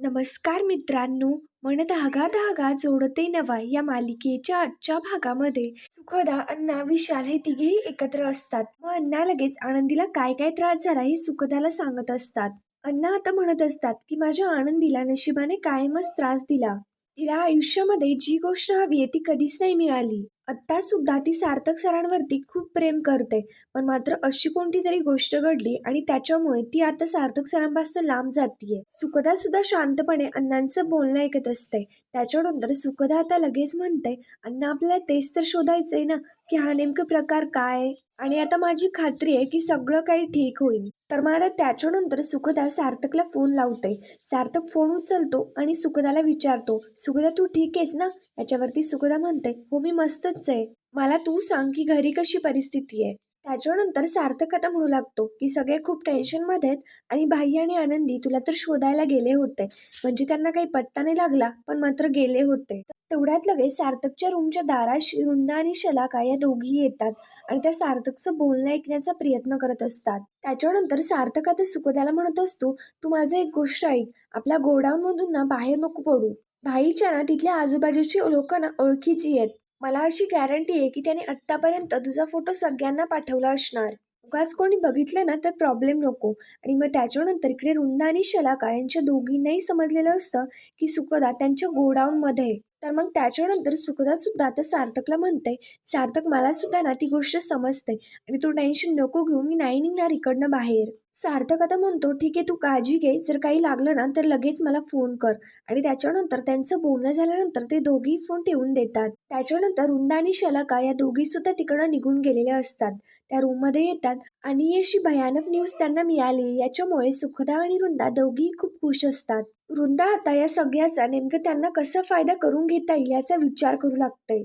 नमस्कार मित्रांनो मन धागा धागा जोडते नवा या मालिकेच्या आजच्या भागामध्ये. सुखदा अण्णा विशाल हे तिघेही एकत्र असतात. व अण्णा लगेच आनंदीला काय काय त्रास झाला हे सुखदाला सांगत असतात. अण्णा आता म्हणत असतात की माझ्या आनंदीला नशिबाने कायमच त्रास दिला. तिला आयुष्यामध्ये जी गोष्ट हवी आहे ती कधीच नाही मिळाली. आत्ता सुद्धा ती सार्थक सरांवरती खूप प्रेम करते. पण मात्र अशी कोणती तरी गोष्ट घडली आणि त्याच्यामुळे ती आता सार्थक सरांपासून लांब जातीये. सुखदा सुद्धा शांतपणे अण्णांचं बोलणं ऐकत असते. त्याच्यानंतर सुखदा आता लगेच म्हणते अण्णा आपल्याला तेच तर शोधायचंय ना की हा नेमका प्रकार काय? आहे? आणि आता माझी खात्री आहे की सगळं काही ठीक होईल. तर मला त्याच्यानंतर सुखदा सार्थकला फोन लावते सार्थक फोन उचलतो आणि सुखदाला विचारतो सुखदा तू ठीक आहेस ना? याच्यावरती सुखदा म्हणते हो मी मस्तच आहे. मला तू सांग की घरी कशी परिस्थिती आहे? त्याच्यानंतर सार्थक आता म्हणू लागतो की सगळे खूप टेन्शनमध्ये आहेत आणि भाई आणि आनंदी तुला तर शोधायला गेले होते. म्हणजे त्यांना काही पत्ता नाही लागला पण मात्र गेले होते. तेवढ्यात लगेच सार्थकच्या रूमच्या दाराशी रुंदा आणि शलाका या दोघी येतात आणि त्या सार्थकचं बोलणं ऐकण्याचा प्रयत्न करत असतात. त्याच्यानंतर सार्थक आता सुखद्याला म्हणत असतो तू माझं एक गोष्ट ऐक आपल्या गोडाऊनमधून ना बाहेर नको पडू. भाईच्या ना तिथल्या आजूबाजूची लोक ना ओळखीची आहेत. मला अशी गॅरंटी आहे की त्याने आत्तापर्यंत तुझा फोटो सगळ्यांना पाठवला असणार. उगाच कोणी बघितलं ना तर प्रॉब्लेम नको. आणि मग त्याच्यानंतर इकडे रुंदा आणि शलाका यांच्या दोघींनाही समजलेलं असतं की सुखदा त्यांच्या गोडाऊनमध्ये आहे. तर मग त्याच्यानंतर सुखदा सुद्धा आता सार्थकला म्हणते सार्थक मला सुद्धा ना ती गोष्ट समजते आणि तू टेन्शन नको घेऊ मी नाही निघणार इकडनं बाहेर. सार्थक आता म्हणतो ठीक आहे तू काळजी घे. जर काही लागलं ना तर लगेच मला फोन कर. आणि त्याच्यानंतर त्यांचं बोलणं झाल्यानंतर ते दोघी फोन ठेवून देतात. त्याच्यानंतर रुंदा आणि शलाका या दोघी सुद्धा तिकडं निघून गेलेल्या असतात. त्या रूममध्ये येतात आणि अशी भयानक न्यूज त्यांना मिळाली. याच्यामुळे सुखदा आणि रुंदा दोघी खूप खुश असतात. रुंदा आता या सगळ्याचा नेमकं त्यांना कसा फायदा करून घेता येईल याचा विचार करू लागते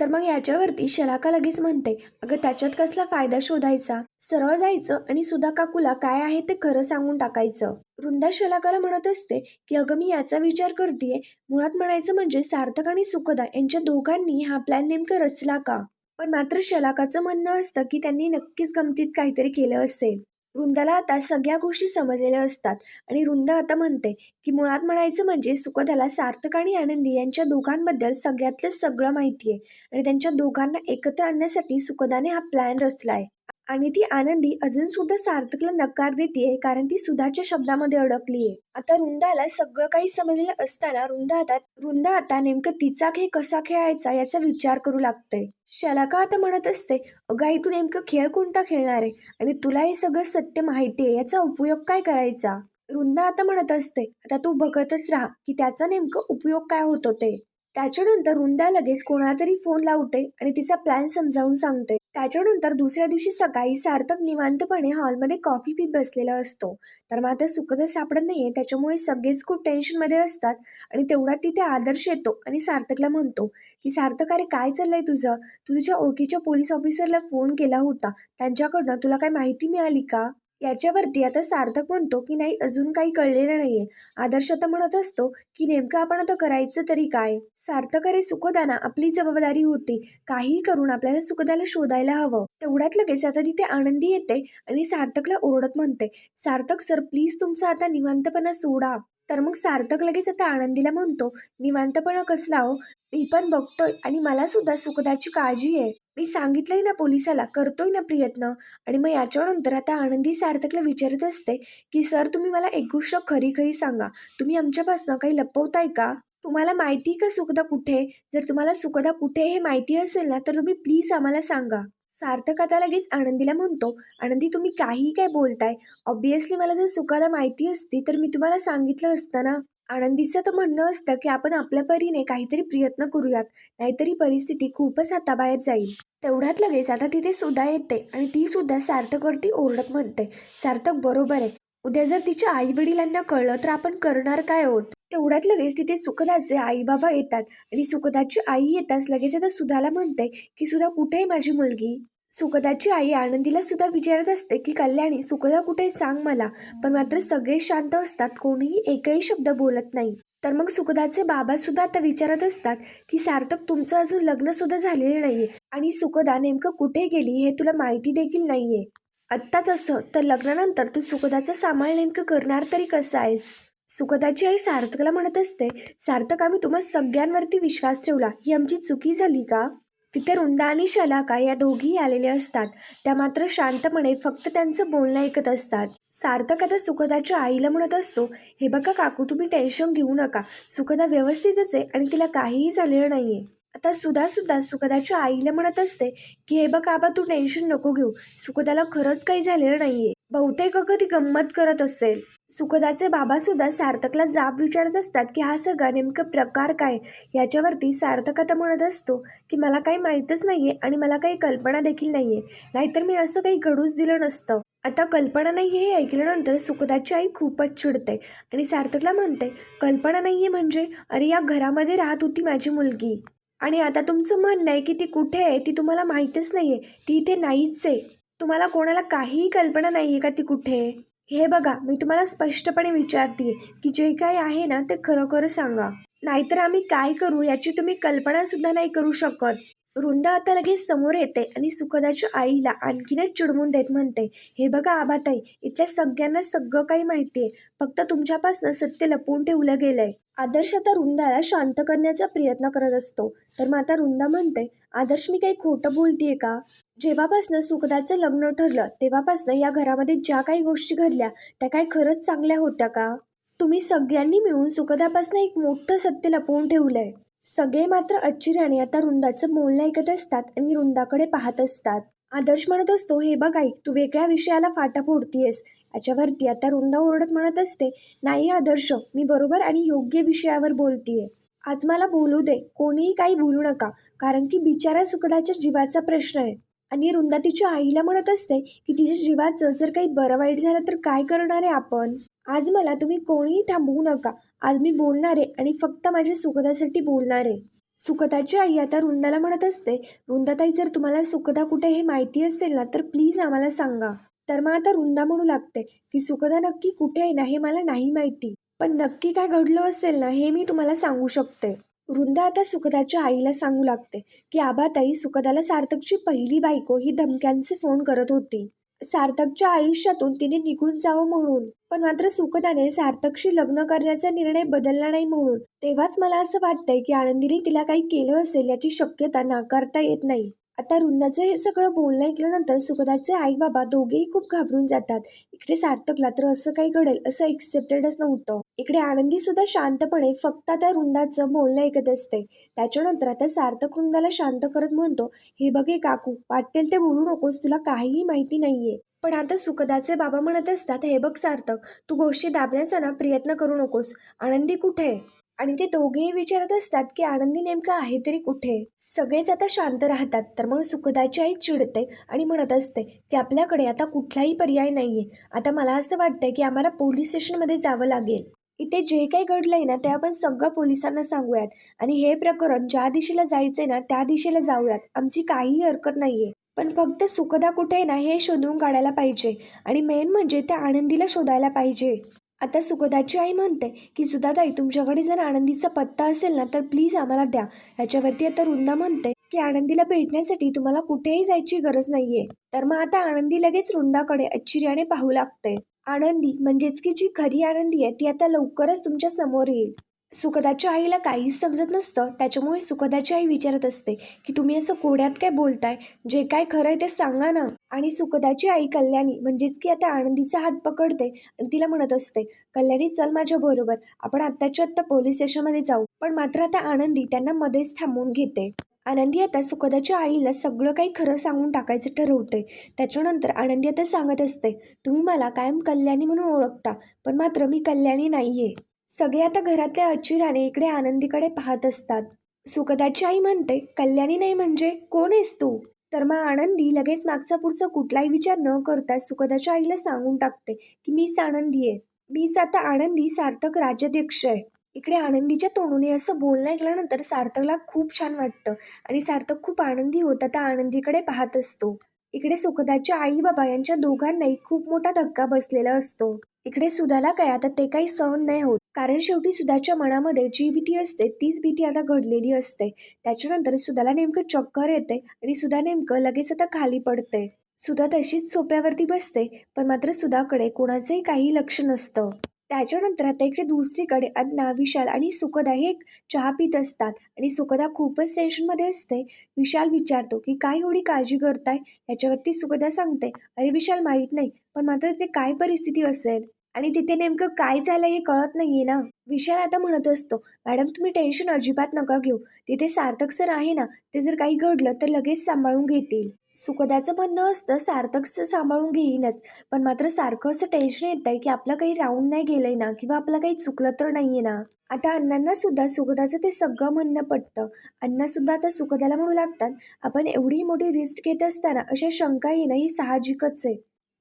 तर मग याच्यावरती शलाका लगेच म्हणते अगं त्याच्यात कसला फायदा शोधायचा? सरळ जायचं आणि सुधा काकूला काय आहे ते खरं सांगून टाकायचं. वृंदा शलाकाला म्हणत असते की अगं मी याचा विचार करतेय. मुळात म्हणायचं म्हणजे सार्थक आणि सुखदा यांच्या दोघांनी हा प्लॅन नेमका रचला का? पण मात्र शलाकाचं म्हणणं असतं की त्यांनी नक्कीच गमतीत काहीतरी केलं असेल. वृंदाला आता सगळ्या गोष्टी समजलेल्या असतात. आणि वृंद आता म्हणते की मुळात म्हणायचं म्हणजे सुखदाला सार्थक आणि आनंदी यांच्या दोघांबद्दल सगळ्यातलं सगळं माहिती आहे आणि त्यांच्या दोघांना एकत्र आणण्यासाठी सुखदाने हा प्लॅन रचलाय. आणि ती आनंदी अजून सुद्धा सार्थकला नकार देते कारण ती सुधाच्या शब्दामध्ये अडकलीये. आता रुंदाला सगळं काही समजलेलं असताना रुंदा आता रुंदा आता नेमकं तिचा खेळ कसा खेळायचा याचा विचार करू लागते शलाका आता म्हणत असते अगं तू नेमकं खेळ कोणता खेळणार आहे? आणि तुला हे सगळं सत्य माहिती आहे याचा उपयोग काय करायचा? रुंदा आता म्हणत असते आता तू बघतच राहा की त्याचा नेमकं उपयोग काय होतो ते. त्याच्यानंतर रुंदा लगेच कोणाला तरी फोन लावते आणि तिचा प्लॅन समजावून सांगते. त्याच्यानंतर दुसऱ्या दिवशी सकाळी सार्थक निवांतपणे हॉलमध्ये कॉफी पीत बसलेला असतो. तर मग आता सुखद सापडत नाहीये त्याच्यामुळे सगळेच खूप टेन्शनमध्ये असतात आणि तेवढा तिथे आदर्श येतो आणि सार्थकला म्हणतो की सार्थक अरे काय चाललंय तुझं? तुझ्या ओळखीच्या पोलीस ऑफिसरला फोन केला होता. त्यांच्याकडनं तुला काय माहिती मिळाली का? याच्यावरती आता सार्थक म्हणतो की नाही अजून काही कळलेलं नाहीये. आदर्श आता म्हणत असतो की नेमकं आपण आता करायचं तरी काय? सार्थक अरे सुखदाना आपली जबाबदारी होती. काही करून आपल्याला सुखदाला शोधायला हवं. तेवढ्यात लगेच आता तिथे आनंदी येते आणि सार्थकला ओरडत म्हणते. सार्थक सर प्लीज तुमचा आता निवांतपणा सोडा. तर मग सार्थक लगेच आता आनंदीला म्हणतो निवांतपणा कसला हो? मी पण बघतोय आणि मला सुद्धा सुखदाची काळजी आहे. मी सांगितलंय ना पोलिसाला करतोय ना प्रयत्न. आणि मग याच्यानंतर आता आनंदी सार्थकला विचारत असते की सर तुम्ही मला एक गोष्ट खरी खरी सांगा. तुम्ही आमच्यापासनं काही लपवताय का? तुम्हाला माहिती का सुखदा कुठे? जर तुम्हाला सुखदा कुठे हे माहिती असेल ना तर तुम्ही प्लीज आम्हाला सांगा. सार्थक आता लगेच आनंदीला म्हणतो आनंदी तुम्ही काही काय बोलताय? ऑब्विसली मला जर सुखदा माहिती असती तर मी तुम्हाला सांगितलं असतं ना. आनंदीचं तर म्हणणं असतं की आपण आपल्या परीने काहीतरी प्रयत्न करूयात नाहीतरी परिस्थिती खूपच हाताबाहेर जाईल. तेवढ्यात लगेच आता तिथे सुद्धा येते आणि ती सुद्धा सार्थकवरती ओरडत म्हणते सार्थक बरोबर आहे. उद्या जर तिच्या आई वडिलांना कळलं तर आपण करणार काय आहोत? तेवढ्यात लगेच तिथे सुखदाचे आई बाबा येतात आणि सुखदाची आई येताच लगेच आता सुधाला म्हणते की सुधा कुठे आहे माझी मुलगी? सुखदाची आई आनंदीला सुद्धा विचारत असते की कल्याणी सुखदा कुठे सांग मला. पण मात्र सगळे शांत असतात कोणीही एकही शब्द बोलत नाही. तर मग सुखदाचे बाबा सुद्धा आता विचारत असतात की सार्थक तुमचं अजून लग्न सुद्धा झालेलं नाहीये आणि सुखदा नेमकं कुठे गेली हे तुला माहिती देखील नाहीये. आत्ताच असं तर लग्नानंतर तू सुखदाचं सांभाळ नेमकं करणार तरी कसं आहेस? सुखदाची आई सार्थकला म्हणत असते सार्थक आम्ही तुम्हा सगळ्यांवरती विश्वास ठेवला. ही आमची चुकी झाली का? तिथे रुंदा आणि शलाका या दोघीही आलेल्या असतात. त्या मात्र शांतपणे फक्त त्यांचं बोलणं ऐकत असतात. सार्थक आता सुखदाच्या आईला म्हणत असतो हे बघा काकू तुम्ही टेन्शन घेऊ नका. सुखदा व्यवस्थितच आहे आणि तिला काहीही झालेलं नाहीये. आता सुधा सुद्धा सुखदाच्या आईला म्हणत असते की हे बघ आबा तू टेन्शन नको घेऊ. सुखदाला खरंच काही झालेलं नाहीये. बहुतेक अगं ती गंमत करत असेल. सुखदाचे बाबा सुद्धा सार्थकला जाब विचारत असतात की हा सगळा नेमका प्रकार काय? याच्यावरती सार्थक आता म्हणत असतो की मला काही माहीतच नाहीये आणि मला काही कल्पना देखील नाहीये. नाहीतर मी असं काही घडूच दिलं नसतं. आता कल्पना नाही हे ऐकल्यानंतर सुखदाची आई खूपच चिडते आणि सार्थकला म्हणते कल्पना नाहीये म्हणजे? अरे या घरामध्ये राहत होती माझी मुलगी. आणि आता तुमचं म्हणणं आहे की ती कुठे आहे ती तुम्हाला माहीतच नाहीये. ती इथे नाहीच आहे. तुम्हाला कोणाला काहीही कल्पना नाहीये का ती कुठे आहे? हे बघा मी तुम्हाला स्पष्टपणे विचारते की जे काय आहे ना ते खरोखर सांगा. नाहीतर आम्ही काय करू याची तुम्ही कल्पना सुद्धा नाही करू शकत. वृंदा आता लगेच समोर येते आणि सुखदाच्या आईला आणखीनच चिडवून देत म्हणते हे बघा आबाताई इथल्या सगळ्यांना सगळं काही माहिती आहे फक्त तुमच्यापासून सत्य लपवून ठेवलं गेलंय. आदर्श आता रुंदाला शांत करण्याचा प्रयत्न करत असतो. तर मग आता रुंदा म्हणते आदर्श मी काही खोटं बोलतीये का? जेव्हापासनं सुखदाचं लग्न ठरलं तेव्हापासनं या घरामध्ये ज्या काही गोष्टी घडल्या त्या काही खरंच चांगल्या होत्या का? तुम्ही सगळ्यांनी मिळून सुखदापासनं एक मोठं सत्य लपवून ठेवलंय. सगळे मात्र आश्चर्याने आता रुंदाचं बोलणं ऐकत असतात आणि रुंदाकडे पाहत असतात. आदर्श म्हणत असतो हे बघ आई तू वेगळ्या विषयाला फाटा फोडतीयस. याच्यावरती आता रुंदा ओरडत म्हणत असते नाही आदर्श मी बरोबर आणि योग्य विषयावर बोलतीये. आज मला बोलू दे कोणीही काही बोलू नका कारण की बिचारा सुखदाच्या जीवाचा प्रश्न आहे. आणि रुंदा तिच्या आईला म्हणत असते की तिच्या जीवाचं जर काही बरं वाईट झालं तर काय करणार आहे आपण? आज मला तुम्ही कोणीही थांबवू नका. आज मी बोलणार आहे आणि फक्त माझ्या सुखदासाठी बोलणार आहे. सुखदाची आई आता रुंदाला म्हणत असते रुंदाताई जर तुम्हाला सुखदा कुठे हे माहिती असेल ना तर प्लीज आम्हाला सांगा. तर मग आता रुंदा म्हणू लागते की सुखदा नक्की कुठे आहे ना हे मला नाही माहिती. पण नक्की काय घडलं असेल ना हे मी तुम्हाला सांगू शकते. वृंदा आता सुखदाच्या आईला सांगू लागते की आबाताई सुखदाला सार्थकची पहिली बायको ही धमक्यांचे फोन करत होती. सार्थकच्या आयुष्यातून तिने निघून जावं म्हणून. पण मात्र सुखदाने सार्थकशी लग्न करण्याचा निर्णय बदलला नाही म्हणून. तेव्हाच मला असं वाटतंय की आनंदीने तिला काही केलं असेल याची शक्यता नाकारता येत नाही. आता रुंदाचं हे सगळं बोलणं ऐकल्यानंतर सुखदाचे आई बाबा दोघेही खूप घाबरून जातात. इकडे सार्थकला तर असं काही घडेल असं एक्सेप्टेडच नव्हतं. इकडे आनंदी सुद्धा शांतपणे फक्त आता रुंदाचं बोलणं ऐकत असते. त्याच्यानंतर आता सार्थक रुंदाला शांत करत म्हणतो हे बघे काकू वाटेल ते बोलू नकोस तुला काहीही माहिती नाहीये. पण आता सुखदाचे बाबा म्हणत असतात हे बघ सार्थक तू गोष्टी दाबण्याचा ना प्रयत्न करू नकोस. आनंदी कुठे आहे? आणि ते दोघेही विचारत असतात की आनंदी नेमका आहे तरी कुठे? सगळेच आता शांत राहतात. तर मग सुखदाची आई चिडते आणि म्हणत असते की आपल्याकडे आता कुठलाही पर्याय नाहीये. आता मला असं वाटतंय की आम्हाला पोलीस स्टेशनमध्ये जावं लागेल. इथे जे काही घडलंय ना ते आपण सगळं पोलिसांना सांगूयात. आणि हे प्रकरण ज्या दिशेला जायचंय ना त्या दिशेला जाऊयात. आमची काहीही हरकत नाहीये. पण फक्त सुखदा कुठे आहे ना हे शोधून काढायला पाहिजे. आणि मेन म्हणजे त्या आनंदीला शोधायला पाहिजे. आता सुखदाची आई म्हणते की सुधाताई तुमच्याकडे जर आनंदीचा पत्ता असेल ना तर प्लीज आम्हाला द्या. याच्यावरती आता रुंदा म्हणते की आनंदीला भेटण्यासाठी तुम्हाला कुठेही जायची गरज नाहीये. तर मग आता आनंदी लगेच रुंदाकडे आश्चर्याने पाहू लागते. आनंदी म्हणजेच की जी खरी आनंदी आहे ती आता लवकरच तुमच्यासमोर येईल. सुखदाच्या आईला काहीच समजत नसतं. त्याच्यामुळे सुखदाची आई विचारत असते की तुम्ही असं कोड्यात काय बोलताय? जे काय खरं आहे ते सांगा ना. आणि सुखदाची आई कल्याणी म्हणजेच की आता आनंदीचा हात पकडते आणि तिला म्हणत असते कल्याणी चल माझ्या बरोबर. आपण आत्ताच्या आत्ता पोलीस स्टेशनमध्ये जाऊ. पण मात्र आता आनंदी त्यांना मध्येच थांबवून घेते. आनंदी आता सुखदाच्या आईला सगळं काही खरं सांगून टाकायचं ठरवते. त्याच्यानंतर आनंदी आता सांगत असते तुम्ही मला कायम कल्याणी म्हणून ओळखता पण मात्र मी कल्याणी नाही आहे सगळे आता घरातल्या अचिराने इकडे आनंदीकडे पाहत असतात. सुखदाची आई म्हणते कल्याणी नाही म्हणजे कोण आहेस तू? तर मग आनंदी लगेच मागचा पुढचा कुठलाही विचार न करता सुखदाच्या आईला सांगून टाकते की मीच आनंदी आहे. मीच आता आनंदी सार्थक राज्याध्यक्ष आहे. इकडे आनंदीच्या तोंडूने असं बोलणं ऐकल्यानंतर सार्थकला खूप छान वाटतं आणि सार्थक खूप आनंदी होता त्या आनंदीकडे पाहत असतो. इकडे सुखदाच्या आई बाबा यांच्या दोघांनाही खूप मोठा धक्का बसलेला असतो. इकडे सुधाला काय? आता ते काही सहन नाही होत. कारण शेवटी सुधाच्या मनामध्ये जी भीती असते तीच भीती आता घडलेली असते. त्याच्यानंतर सुधाला नेमकं चक्कर येते आणि सुधा नेमकं लगेच आता खाली पडते. सुधा तशीच सोप्यावरती बसते पण मात्र सुधाकडे कोणाचंही काही लक्ष नसतं. त्याच्यानंतर आता इकडे दुसरीकडे अण्णा विशाल आणि सुखदा हे एक चहा पित असतात. आणि सुखदा खूपच टेन्शनमध्ये असते. विशाल विचारतो की काय एवढी काळजी करताय? याच्यावरती सुखदा सांगते अरे विशाल माहीत नाही पण मात्र ते काय परिस्थिती असेल? आणि तिथे नेमकं काय झालं हे कळत नाहीये ना. विशाल आता म्हणत असतो मॅडम तुम्ही टेन्शन अजिबात नका घेऊ. तिथे सार्थक सर आहे ना ते जर काही घडलं तर लगेच सांभाळून घेतील. सुखदाचं म्हणणं असतं सार्थक सर सांभाळून घेईनच पण मात्र सारखं असं टेन्शन येत आहे की आपलं काही राहून नाही गेलंय ना किंवा आपलं काही चुकलं तर नाहीये ना. आता अण्णांना सुद्धा सुखदाचं ते सगळं म्हणणं पटतं. अण्णा सुद्धा आता सुखदाला म्हणू लागतात आपण एवढी मोठी रिस्क घेत असताना अशा शंका येणं ही साहजिकच आहे.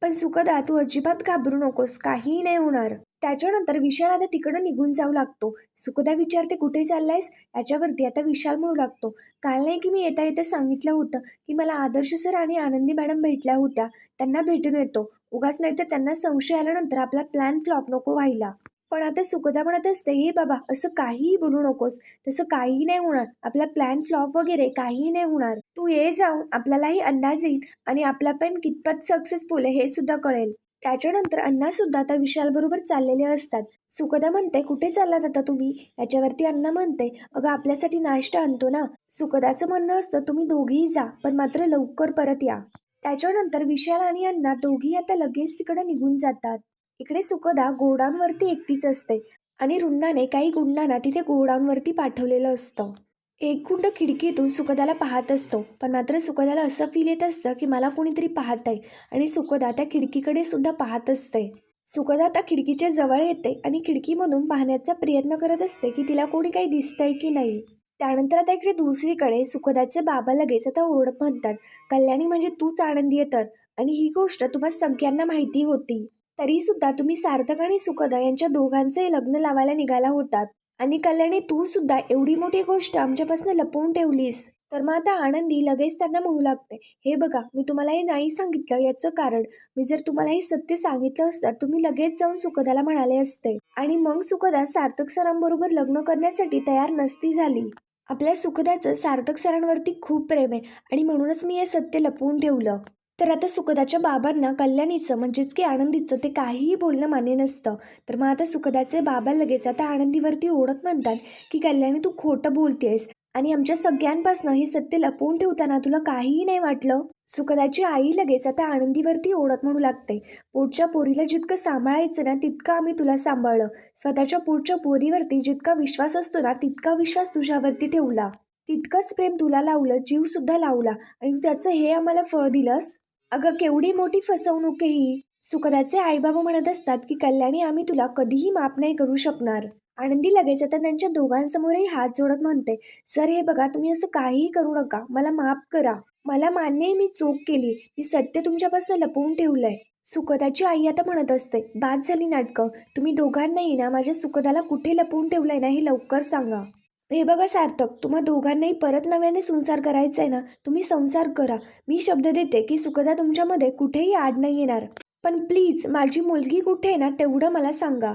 पण सुखदा तू अजिबात घाबरू नकोस काहीही नाही होणार. त्याच्यानंतर विशाल आता तिकडं निघून जाऊ लागतो. सुखदा विचारते कुठे चाललायस? याच्यावरती. आता विशाल म्हणू लागतो काल नाही की मी येता येता सांगितलं होतं की मला आदर्श सर आणि आनंदी मॅडम भेटल्या होत्या. त्यांना भेटून येतो. उगाच नाही तर त्यांना संशय आल्यानंतर आपला प्लॅन फ्लॉप नको व्हायला. पण आता सुखदा म्हणत असते हे बाबा असं काहीही बोलू नकोस. तसं काहीही नाही होणार. आपला प्लॅन फ्लॉप वगैरे काहीही नाही होणार. तू ये जाऊन आपल्यालाही अंदाज येईल आणि आपला पण कितपत सक्सेसफुल आहे हे सुद्धा कळेल. त्याच्यानंतर अण्णा सुद्धा आता विशाल बरोबर चाललेले असतात. सुखदा म्हणते कुठे चाललात आता तुम्ही? याच्यावरती अण्णा म्हणते अगं आपल्यासाठी नाश्ता आणतो ना. सुखदाचं म्हणणं असतं तुम्ही दोघीही जा पण मात्र लवकर परत या. त्याच्यानंतर विशाल आणि अण्णा दोघी आता लगेच तिकडे निघून जातात. इकडे सुखदा गोडाऊनवरती एकटीच असते आणि रुंदाने काही गुंडांना तिथे गोडाऊनवरती पाठवलेलं असतं. एक गुंड खिडकीतून सुखदाला पाहत असतो. पण मात्र सुखदाला असं फील येत असतं की मला कोणीतरी पाहत आहे आणि सुखदा त्या खिडकीकडे सुद्धा पाहत असते. सुखदा त्या खिडकीच्या जवळ येते आणि खिडकीमधून पाहण्याचा प्रयत्न करत असते की तिला कोणी काही दिसतंय की नाही. त्यानंतर आता इकडे दुसरीकडे सुखदाचे बाबा लगेच आता ओरडत म्हणतात कल्याणी म्हणजे तूच आनंदी आहे तर आणि ही गोष्ट तुम्हाला सगळ्यांना माहिती होती. तरी सुद्धा तुम्ही सार्थक आणि सुखदा यांच्या दोघांचे लग्न लावायला निघाला होतात. आणि कल्याणी तू सुद्धा एवढी मोठी गोष्ट आमच्यापासून लपवून ठेवलीस. तर मग आता आनंदी लगेच त्यांना म्हणू लागते. हे बघा मी तुम्हाला हे नाही सांगितलं याचं कारण. मी जर तुम्हाला हे सत्य सांगितलं असतं तर तुम्ही लगेच जाऊन सुखदाला म्हणाले असते. आणि मग सुखदा सार्थक सरांबरोबर लग्न करण्यासाठी तयार नसती झाली. आपल्या सुखदाचं सार्थक सरांवरती खूप प्रेम आहे. आणि म्हणूनच मी हे सत्य लपवून ठेवलं. तर आता सुखदाच्या बाबांना कल्याणीचं म्हणजेच की आनंदीचं ते काहीही बोलणं मान्य नसतं. तर मग आता सुखदाचे बाबा लगेच आता आनंदीवरती ओढत म्हणतात की कल्याणी तू खोटं बोलतेस आणि आमच्या सगळ्यांपासनं हे सत्य लपवून ठेवताना तुला काहीही नाही वाटलं सुखदाची आई लगेच आता आनंदीवरती ओढत म्हणू लागते. पोटच्या पोरीला जितकं सांभाळायचं ना तितकं आम्ही तुला सांभाळलं. स्वतःच्या पोटच्या पोरीवरती जितका विश्वास असतो ना तितका विश्वास तुझ्यावरती ठेवला. तितकंच प्रेम तुला लावलं जीव सुद्धा लावला. आणि तू त्याचं हे आम्हाला फळ दिलंस? अगं केवढी मोठी फसवणूक आहे ही सुखदाचे आईबाबा म्हणत असतात की कल्याणी आम्ही तुला कधीही माफ नाही करू शकणार. आनंदी लगेच आता त्यांच्या दोघांसमोरही हात जोडत म्हणते सर हे बघा तुम्ही असं काहीही करू नका. मला माफ करा. मला मान्य आहे मी चूक केली. मी सत्य तुमच्यापासून लपवून ठेवलंय. सुखदाची आई आता म्हणत असते बाद झाली नाटकं. तुम्ही दोघांनाही ना माझ्या सुखदाला कुठे लपवून ठेवलंय ना हे लवकर सांगा. हे बघा सार्थक तुम्हा दोघांनाही परत नव्याने संसार करायचा आहे ना तुम्ही संसार करा. मी शब्द देते की सुखदा तुमच्यामध्ये कुठेही आड नाही येणार. पण प्लीज माझी मुलगी कुठे आहे ना तेवढं मला सांगा.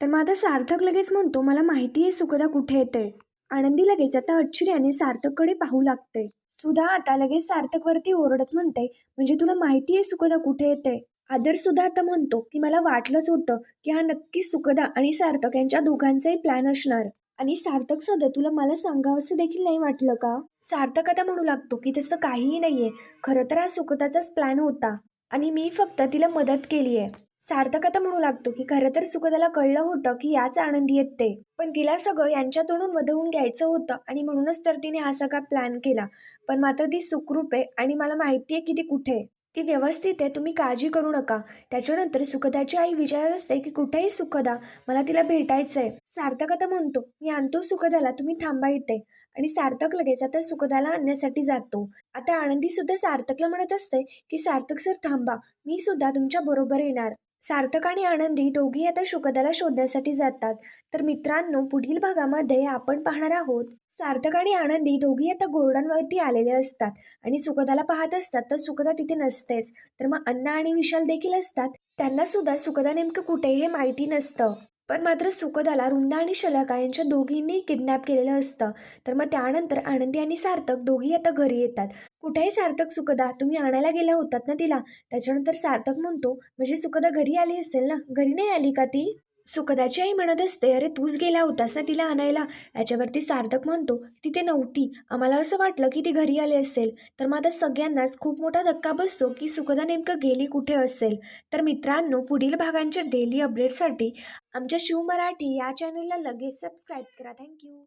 तर मग आता सार्थक लगेच म्हणतो मला माहिती आहे सुखदा कुठे येते आनंदी लगेच आता आश्चर्याने सार्थककडे पाहू लागते सुधा आता लगेच सार्थकवरती ओरडत म्हणते म्हणजे तुला माहिती आहे सुखदा कुठे येते आदर सुद्धा आता म्हणतो की मला वाटलंच होतं की हा नक्कीच सुखदा आणि सार्थक यांच्या दोघांचाही प्लॅन असणार. आणि सार्थक सध्या तुला मला सांगावंसं देखील नाही वाटलं का? सार्थक आता म्हणू लागतो की तसं काहीही नाहीये. खरं तर हा सुखदाचाच प्लॅन होता आणि मी फक्त तिला मदत केली आहे सार्थक आता म्हणू लागतो की खरं तर सुखदाला कळलं होतं की याच आनंदी येत ते. पण तिला सगळं यांच्या तोंडून वधवून घ्यायचं होतं आणि म्हणूनच तर तिने हा सगळा प्लॅन केला. पण मात्र ती सुखरूप आहे आणि मला माहिती आहे की ती कुठे आहे. ती व्यवस्थित आहे तुम्ही काळजी करू नका. त्याच्यानंतर सुखदाची आई विचारत असते की कुठेही सुखदा? मला तिला भेटायचं आहे सार्थक आता म्हणतो मी आणतो सुखदाला तुम्ही थांबा इथे. आणि सार्थक लगेच आता सुखदाला आणण्यासाठी जातो. आता आनंदी सुद्धा सार्थकला म्हणत असते की सार्थक सर थांबा मी सुद्धा तुमच्या बरोबर येणार. सार्थक आणि आनंदी दोघी आता सुखदाला शोधण्यासाठी जातात. तर मित्रांनो पुढील भागामध्ये आपण पाहणार आहोत सार्थक आणि आनंदी दोघी आता गोरडांवरती आलेले असतात आणि सुखदाला पाहत असतात तर सुखदा तिथे नसतेच. तर मग अन्ना आणि विशाल देखील असतात. त्यांना सुद्धा सुखदा नेमकं कुठे हे माहिती नसतं. पण मात्र सुखदाला रुंदा आणि शलाका यांच्या दोघींनी किडनॅप केलेलं असतं. तर मग त्यानंतर आनंदी आणि सार्थक दोघी आता घरी येतात. कुठेही सार्थक सुखदा तुम्ही आणायला गेल्या होतात ना तिला? त्याच्यानंतर सार्थक म्हणतो म्हणजे सुखदा घरी आली असेल ना? घरी नाही आली का ती? सुखदाची आई म्हणत असते अरे तूच गेला होतास ना तिला आणायला? याच्यावरती सार्थक म्हणतो तिथे नव्हती. आम्हाला असं वाटलं की ती घरी आली असेल. तर मग आता सगळ्यांनाच खूप मोठा धक्का बसतो की सुखदा नेमकं गेली कुठे असेल? तर मित्रांनो पुढील भागांच्या डेली अपडेटसाठी आमच्या शिव मराठी या चॅनलला लगेच सबस्क्राईब करा. थँक्यू